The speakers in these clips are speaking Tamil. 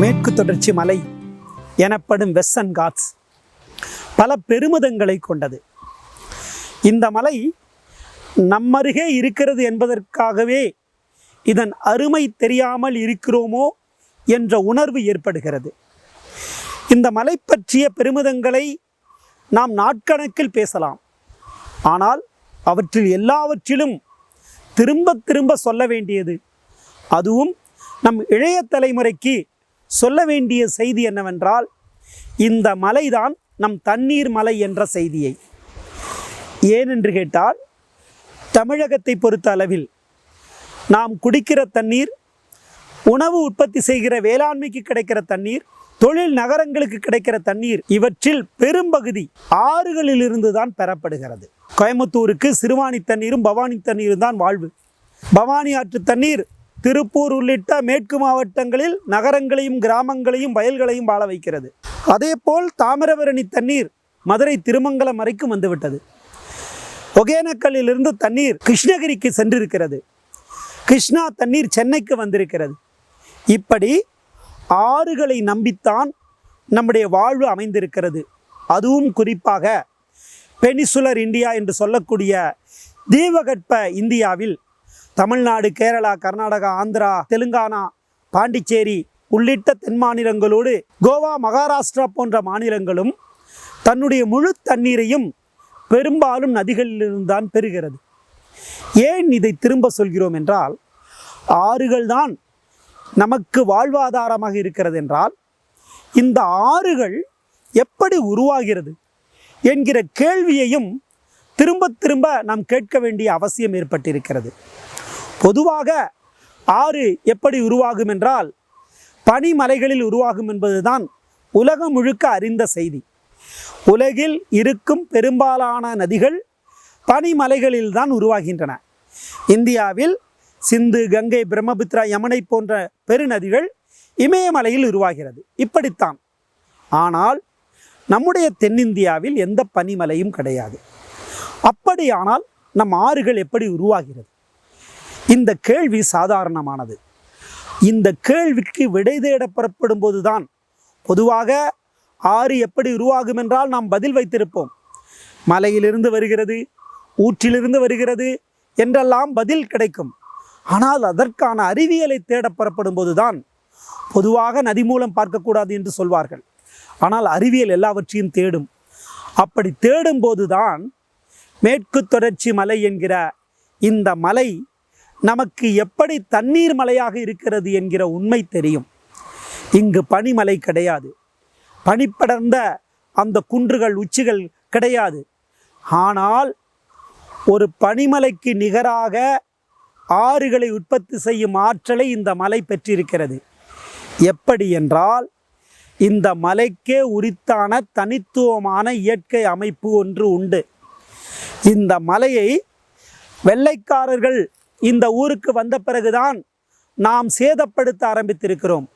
மேற்கு தொடர்ச்சி மலை எனப்படும் வெஸ்டர்ன் காட்ஸ் பல பெருமிதங்களை கொண்டது. இந்த மலை நம்மருகே இருக்கிறது என்பதற்காகவே இதன் அருமை தெரியாமல் இருக்கிறோமோ என்ற உணர்வு ஏற்படுகிறது. இந்த மலை பற்றிய பெருமிதங்களை நாம் நாட்கணக்கில் பேசலாம். ஆனால் அவற்றில் எல்லாவற்றிலும் திரும்ப திரும்ப சொல்ல வேண்டியது அதுவும் நம் இளைய தலைமுறைக்கு சொல்ல வேண்டிய செய்தி என்னவென்றால் இந்த மலைதான் நம் தண்ணீர் மலை என்ற செய்தியை. ஏனென்று கேட்டால் தமிழகத்தை பொறுத்த அளவில் நாம் குடிக்கிற தண்ணீர் உணவு உற்பத்தி செய்கிற வேளாண்மைக்கு கிடைக்கிற தண்ணீர் தொழில் நகரங்களுக்கு கிடைக்கிற தண்ணீர் இவற்றில் பெரும்பகுதி ஆறுகளிலிருந்து தான் பெறப்படுகிறது. கோயம்புத்தூருக்கு சிறுவாணி தண்ணீரும் பவானி தண்ணீரும் தான் வாழ்வு. பவானி ஆற்று தண்ணீர் திருப்பூர் உள்ளிட்ட மேற்கு மாவட்டங்களில் நகரங்களையும் கிராமங்களையும் வயல்களையும் வாழ வைக்கிறது. அதேபோல் தாமிரபரணி தண்ணீர் மதுரை திருமங்கலம் வரைக்கும் வந்துவிட்டது. ஒகேனக்கல்லிலிருந்து தண்ணீர் கிருஷ்ணகிரிக்கு சென்றிருக்கிறது. கிருஷ்ணா தண்ணீர் சென்னைக்கு வந்திருக்கிறது. இப்படி ஆறுகளை நம்பித்தான் நம்முடைய வாழ்வு அமைந்திருக்கிறது. அதுவும் குறிப்பாக பெனிசுலர் இந்தியா என்று சொல்லக்கூடிய தீபகற்ப இந்தியாவில் தமிழ்நாடு கேரளா கர்நாடகா ஆந்திரா தெலுங்கானா பாண்டிச்சேரி உள்ளிட்ட தென் மாநிலங்களோடு கோவா மகாராஷ்டிரா போன்ற மாநிலங்களும் தன்னுடைய முழு தண்ணீரையும் பெரும்பாலும் நதிகளிலிருந்து தான் பெறுகிறது. ஏன் இதை திரும்ப சொல்கிறோம் என்றால் ஆறுகள் தான் நமக்கு வாழ்வாதாரமாக இருக்கிறது என்றால் இந்த ஆறுகள் எப்படி உருவாகிறது என்கிற கேள்வியையும் திரும்ப திரும்ப நாம் கேட்க வேண்டிய அவசியம் ஏற்பட்டிருக்கிறது. பொதுவாக ஆறு எப்படி உருவாகும் என்றால் பனிமலைகளில் உருவாகும் என்பதுதான் உலகம் முழுக்க அறிந்த செய்தி. உலகில் இருக்கும் பெரும்பாலான நதிகள் பனிமலைகளில் தான் உருவாகின்றன. இந்தியாவில் சிந்து கங்கை பிரம்மபுத்திரா யமுனை போன்ற பெருநதிகள் இமயமலையில் உருவாகிறது. இப்படித்தான். ஆனால் நம்முடைய தென்னிந்தியாவில் எந்த பனிமலையும் கிடையாது. அப்படியானால் நம் ஆறுகள் எப்படி உருவாகிறது? இந்த கேள்வி சாதாரணமானது. இந்த கேள்விக்கு விடை தேட புறப்படும் போதுதான் பொதுவாக ஆறு எப்படி உருவாகும் என்றால் நாம் பதில் வைத்திருப்போம். மலையிலிருந்து வருகிறது ஊற்றிலிருந்து வருகிறது என்றெல்லாம் பதில் கிடைக்கும். ஆனால் அதற்கான அறிவியலை தேட புறப்படும் போதுதான் பொதுவாக நதி மூலம் பார்க்கக்கூடாது என்று சொல்வார்கள். ஆனால் அறிவியல் எல்லாவற்றையும் தேடும். அப்படி தேடும் போதுதான் மேற்கு தொடர்ச்சி மலை என்கிற இந்த மலை நமக்கு எப்படி தண்ணீர் மலையாக இருக்கிறது என்கிற உண்மை தெரியும். இங்கு பனிமலை கிடையாது. பனிப்படர்ந்த அந்த குன்றுகள் உச்சிகள் கிடையாது. ஆனால் ஒரு பனிமலைக்கு நிகராக ஆறுகளை உற்பத்தி செய்யும் ஆற்றலை இந்த மலை பெற்றிருக்கிறது. எப்படி என்றால் இந்த மலைக்கே உரித்தான தனித்துவமான இயற்கை அமைப்பு ஒன்று உண்டு. இந்த மலையை வெள்ளைக்காரர்கள் இந்த ஊருக்கு வந்த பிறகுதான் நாம் சேதப்படுத்த ஆரம்பித்திருக்கிறோம்.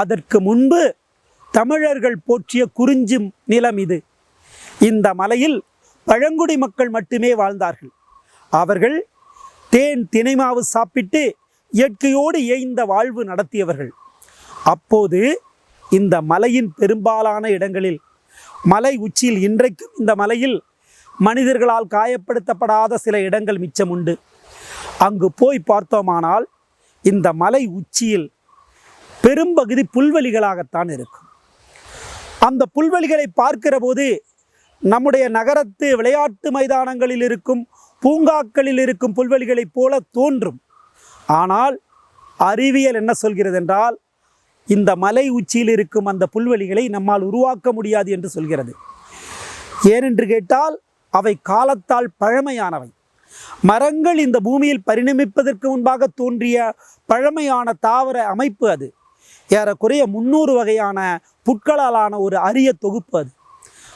அதற்கு முன்பு தமிழர்கள் போற்றிய குறிஞ்சி நிலம் இது. இந்த மலையில் பழங்குடி மக்கள் மட்டுமே வாழ்ந்தார்கள். அவர்கள் தேன் தினைமாவு சாப்பிட்டு இயற்கையோடு ஏய்ந்த வாழ்வு நடத்தியவர்கள். அப்போது இந்த மலையின் பெரும்பாலான இடங்களில் மலை உச்சியில் இன்றைக்கும் இந்த மலையில் மனிதர்களால் காயப்படுத்தப்படாத சில இடங்கள் மிச்சம் உண்டு அங்கு போய் பார்த்தோமானால் இந்த மலை உச்சியில் பெரும்பகுதி புல்வெளிகளாகத்தான் இருக்கும். அந்த புல்வெளிகளை பார்க்கிற போது நம்முடைய நகரத்து விளையாட்டு மைதானங்களில் இருக்கும் பூங்காக்களில் இருக்கும் புல்வெளிகளைப் போல தோன்றும். ஆனால் அறிவியல் என்ன சொல்கிறது என்றால் இந்த மலை உச்சியில் இருக்கும் அந்த புல்வெளிகளை நம்மால் உருவாக்க முடியாது என்று சொல்கிறது. ஏனென்று கேட்டால் அவை காலத்தால் பழமையானவை. மரங்கள் இந்த பூமியில் பரிணமிப்பதற்கு முன்பாக தோன்றிய பழமையான தாவர அமைப்பு அது. ஏறக்குறைய முன்னூறு வகையான புட்களாலான ஒரு அரிய தொகுப்பு அது.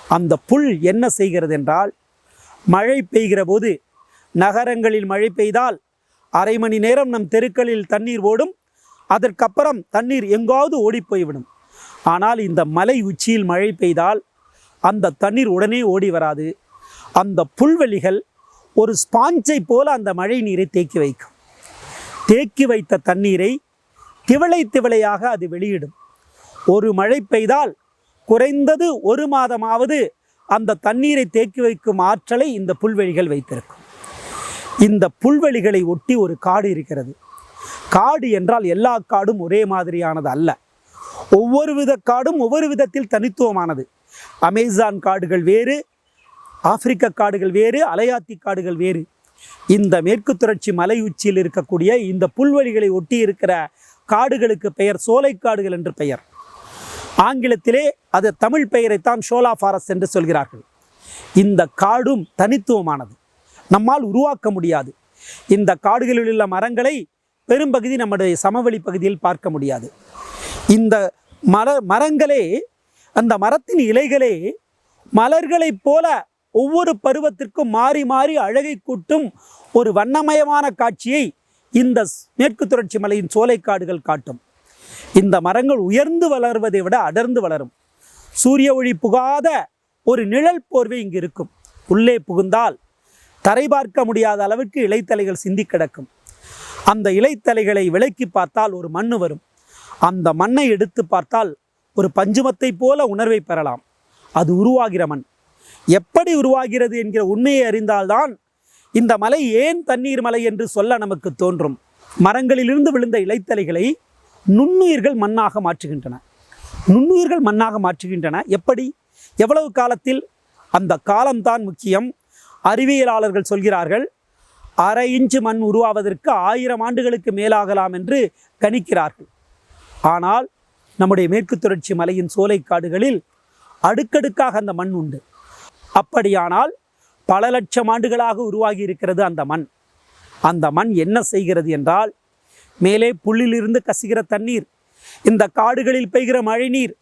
அந்த புல் என்ன செய்கிறது என்றால் மழை பெய்கிற போது நகரங்களில் மழை பெய்தால் அரை மணி நேரம் நம் தெருக்களில் தண்ணீர் ஓடும் அதற்கப்புறம் தண்ணீர் எங்காவது ஓடிப்போய்விடும் ஆனால் இந்த மலை உச்சியில் மழை பெய்தால் அந்த தண்ணீர் உடனே ஓடி வராது. அந்த புல்வெளிகள் ஒரு ஸ்பாஞ்சை போல அந்த மழை நீரை தேக்கி வைக்கும். தேக்கி வைத்த தண்ணீரை திவளை திவளையாக அது வெளியிடும். ஒரு மழை பெய்தால் குறைந்தது ஒரு மாதமாவது அந்த தண்ணீரை தேக்கி வைக்கும் ஆற்றலை இந்த புல்வெளிகள் வைத்திருக்கும். இந்த புல்வெளிகளை ஒட்டி ஒரு காடு இருக்கிறது. காடு என்றால் எல்லா காடும் ஒரே மாதிரியானது அல்ல. ஒவ்வொரு வித காடும் ஒவ்வொரு விதத்தில் தனித்துவமானது. அமேசான் காடுகள் வேறு ஆப்பிரிக்க காடுகள் வேறு அலையாத்தி காடுகள் வேறு. இந்த மேற்கு தொடர்ச்சி மலை உச்சியில் இருக்கக்கூடிய இந்த புல்வெளிகளை ஒட்டி இருக்கிற காடுகளுக்கு பெயர் சோலைக்காடுகள் என்று பெயர். ஆங்கிலத்திலே அது தமிழ் பெயரைத்தான் ஷோலா ஃபாரஸ்ட் என்று சொல்கிறார்கள். இந்த காடும் தனித்துவமானது. நம்மால் உருவாக்க முடியாது. இந்த காடுகளில் உள்ள மரங்களை பெரும்பகுதி நம்முடைய சமவெளி பகுதியில் பார்க்க முடியாது. இந்த மர மரங்களே அந்த மரத்தின் இலைகளே மலர்களைப் போல ஒவ்வொரு பருவத்திற்கும் மாறி மாறி அழகை கூட்டும் ஒரு வண்ணமயமான காட்சியை இந்த மேற்கு தொடர்ச்சி மலையின் சோலைக்காடுகள் காட்டும். இந்த மரங்கள் உயர்ந்து வளர்வதை விட அடர்ந்து வளரும். சூரிய ஒளி புகாத ஒரு நிழல் போர்வை இங்கு இருக்கும். உள்ளே புகுந்தால் தரை பார்க்க முடியாத அளவுக்கு இலைத்தலைகள் சிந்தி கிடக்கும். அந்த இலைத்தலைகளை விலக்கி பார்த்தால் ஒரு மண்ணு வரும். அந்த மண்ணை எடுத்து பார்த்தால் ஒரு பஞ்சுமத்தை போல உணர்வை பெறலாம். அது உருவாகிற மண். எப்படி உருவாகிறது என்கிற உண்மையை அறிந்தால்தான் இந்த மலை ஏன் தண்ணீர் மலை என்று சொல்ல நமக்கு தோன்றும். மரங்களிலிருந்து விழுந்த இலைத்தலைகளை நுண்ணுயிர்கள் மண்ணாக மாற்றுகின்றன. நுண்ணுயிர்கள் மண்ணாக மாற்றுகின்றன. எப்படி? எவ்வளவு காலத்தில்? அந்த காலம்தான் முக்கியம். அறிவியலாளர்கள் சொல்கிறார்கள் அரை இன்ச்சு மண் உருவாவதற்கு ஆயிரம் ஆண்டுகளுக்கு மேலாகலாம் என்று கணிக்கிறார்கள். ஆனால் நம்முடைய மேற்கு தொடர்ச்சி மலையின் சோலைக்காடுகளில் அடுக்கடுக்காக அந்த மண் உண்டு. அப்படியானால் பல லட்சம் ஆண்டுகளாக உருவாகி இருக்கிறது அந்த மண். அந்த மண் என்ன செய்கிறது என்றால் மேலே புல்லிலிருந்து கசிகிற தண்ணீர் இந்த காடுகளில் பெய்கிற மழைநீர்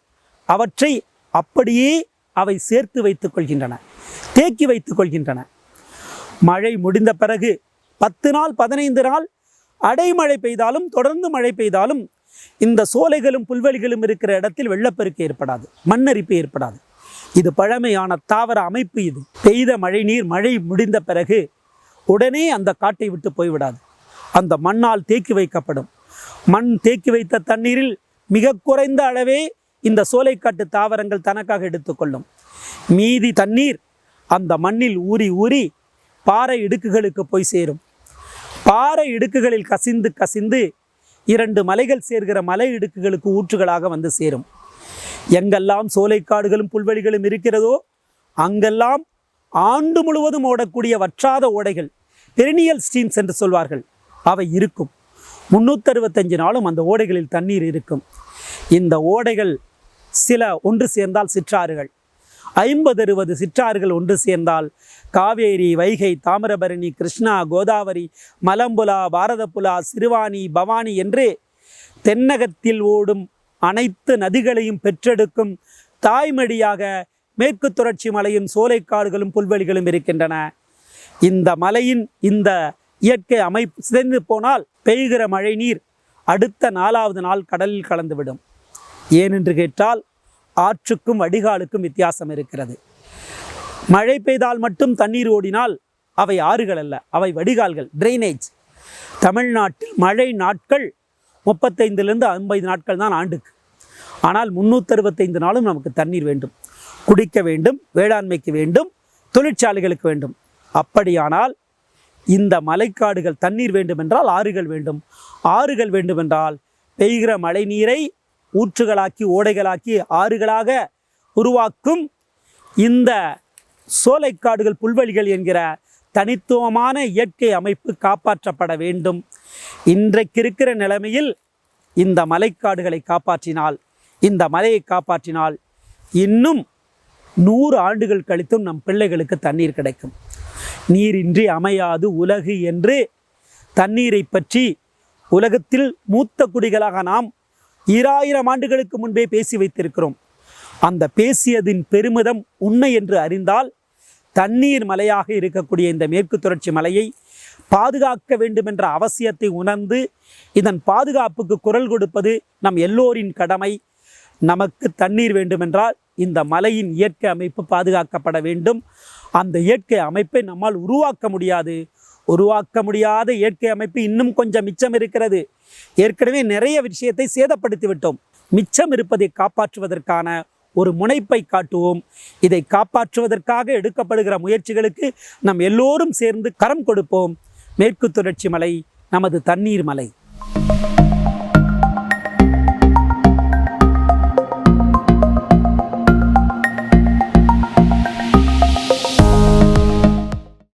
அவற்றை அப்படியே அவை சேர்த்து வைத்துக் கொள்கின்றன தேக்கி வைத்துக் கொள்கின்றன. மழை முடிந்த பிறகு பத்து நாள் பதினைந்து நாள் அடைமழை பெய்தாலும் தொடர்ந்து மழை பெய்தாலும் இந்த சோலைகளும் புல்வெளிகளும் இருக்கிற இடத்தில் வெள்ளப்பெருக்கு ஏற்படாது மண்ணரிப்பு ஏற்படாது. இது பழமையான தாவர அமைப்பு இது. பெய்த மழை நீர் மழை முடிந்த பிறகு உடனே அந்த காட்டை விட்டு போய்விடாது. அந்த மண்ணால் தேக்கி வைக்கப்படும். மண் தேக்கி வைத்த தண்ணீரில் மிக குறைந்த அளவே இந்த சோலைக்காட்டு தாவரங்கள் தனக்காக எடுத்துக்கொள்ளும் மீதி தண்ணீர் அந்த மண்ணில் ஊறி ஊறி பாறை இடுக்குகளுக்கு போய் சேரும். பாறை இடுக்குகளில் கசிந்து கசிந்து இரண்டு மலைகள் சேர்கிற மலை இடுக்குகளுக்கு ஊற்றுகளாக வந்து சேரும். எங்கெல்லாம் சோலைக்காடுகளும் புல்வெளிகளும் இருக்கிறதோ அங்கெல்லாம் ஆண்டு முழுவதும் ஓடக்கூடிய வற்றாத ஓடைகள் பெரினியல் ஸ்ட்ரீம்ஸ் என்று சொல்வார்கள் அவை இருக்கும். முந்நூற்றறுபத்தஞ்சு நாளும் அந்த ஓடைகளில் தண்ணீர் இருக்கும். இந்த ஓடைகள் சில ஒன்று சேர்ந்தால் சிற்றாறுகள் ஐம்பது அறுபது சிற்றாறுகள் ஒன்று சேர்ந்தால் காவேரி வைகை தாமிரபரணி கிருஷ்ணா கோதாவரி மலம்புலா பாரதப்புலா சிறுவாணி பவானி என்று தென்னகத்தில் ஓடும் அனைத்து நதிகளையும் பெற்றெடுக்கும் தாய்மடியாக மேற்கு தொடர்ச்சி மலையின் சோலைக்காடுகளும் புல்வெளிகளும் இருக்கின்றன. இந்த மலையின் இந்த இயற்கை அமைப்பு சிதைந்து போனால் பெய்கிற மழை நீர் அடுத்த நாலாவது நாள் கடலில் கலந்துவிடும். ஏனென்று கேட்டால் ஆற்றுக்கும் வடிகாலுக்கும் வித்தியாசம் இருக்கிறது. மழை பெய்தால் மட்டும் தண்ணீர் ஓடினால் அவை ஆறுகள் அல்ல அவை வடிகால்கள் ட்ரைனேஜ் தமிழ்நாட்டில் மழை நாட்கள் முப்பத்தைந்துலேருந்து ஐம்பது நாட்கள் தான் ஆண்டுக்கு. ஆனால் முந்நூற்றறுபத்தைந்து நாளும் நமக்கு தண்ணீர் வேண்டும். குடிக்க வேண்டும் வேளாண்மைக்கு வேண்டும் தொழிற்சாலைகளுக்கு வேண்டும். அப்படியானால் இந்த மலைக்காடுகள் தண்ணீர் வேண்டுமென்றால் ஆறுகள் வேண்டும். ஆறுகள் வேண்டுமென்றால் பெய்கிற மழை நீரை ஊற்றுகளாக்கி ஓடைகளாக்கி ஆறுகளாக உருவாக்கும் இந்த சோலைக்காடுகள் புல்வெளிகள் என்கிற தனித்துவமான இயற்கை அமைப்பு காப்பாற்றப்பட வேண்டும். இன்றைக்கு இருக்கிற நிலைமையில் இந்த மலைக்காடுகளை காப்பாற்றினால் இந்த மலையை காப்பாற்றினால் இன்னும் நூறு ஆண்டுகள் கழித்தும் நம் பிள்ளைகளுக்கு தண்ணீர் கிடைக்கும். நீரின்றி அமையாது உலகு என்று தண்ணீரை பற்றி உலகத்தில் மூத்த குடிகளாக நாம் ஈராயிரம் ஆண்டுகளுக்கு முன்பே பேசி வைத்திருக்கிறோம். அந்த பேசியதின் பெருமிதம் உண்மை என்று அறிந்தால் தண்ணீர் மலையாக இருக்கக்கூடிய இந்த மேற்கு தொடர்ச்சி மலையை பாதுகாக்க வேண்டுமென்ற அவசியத்தை உணர்ந்து இதன் பாதுகாப்புக்கு குரல் கொடுப்பது நம் எல்லோரின் கடமை. நமக்கு தண்ணீர் வேண்டுமென்றால் இந்த மலையின் இயற்கை அமைப்பு பாதுகாக்கப்பட வேண்டும். அந்த இயற்கை அமைப்பை நம்மால் உருவாக்க முடியாது. உருவாக்க முடியாத இயற்கை அமைப்பு இன்னும் கொஞ்சம் மிச்சம் இருக்கிறது. ஏற்கனவே நிறைய விஷயத்தை சேதப்படுத்தி விட்டோம். மிச்சம் இருப்பதை காப்பாற்றுவதற்கான ஒரு முனைப்பை காட்டுவோம். இதை காப்பாற்றுவதற்காக எடுக்கப்படுகிற முயற்சிகளுக்கு நம் எல்லோரும் சேர்ந்து கரம் கொடுப்போம். மேற்கு தொடர்ச்சி மலை நமது தண்ணீர் மலை.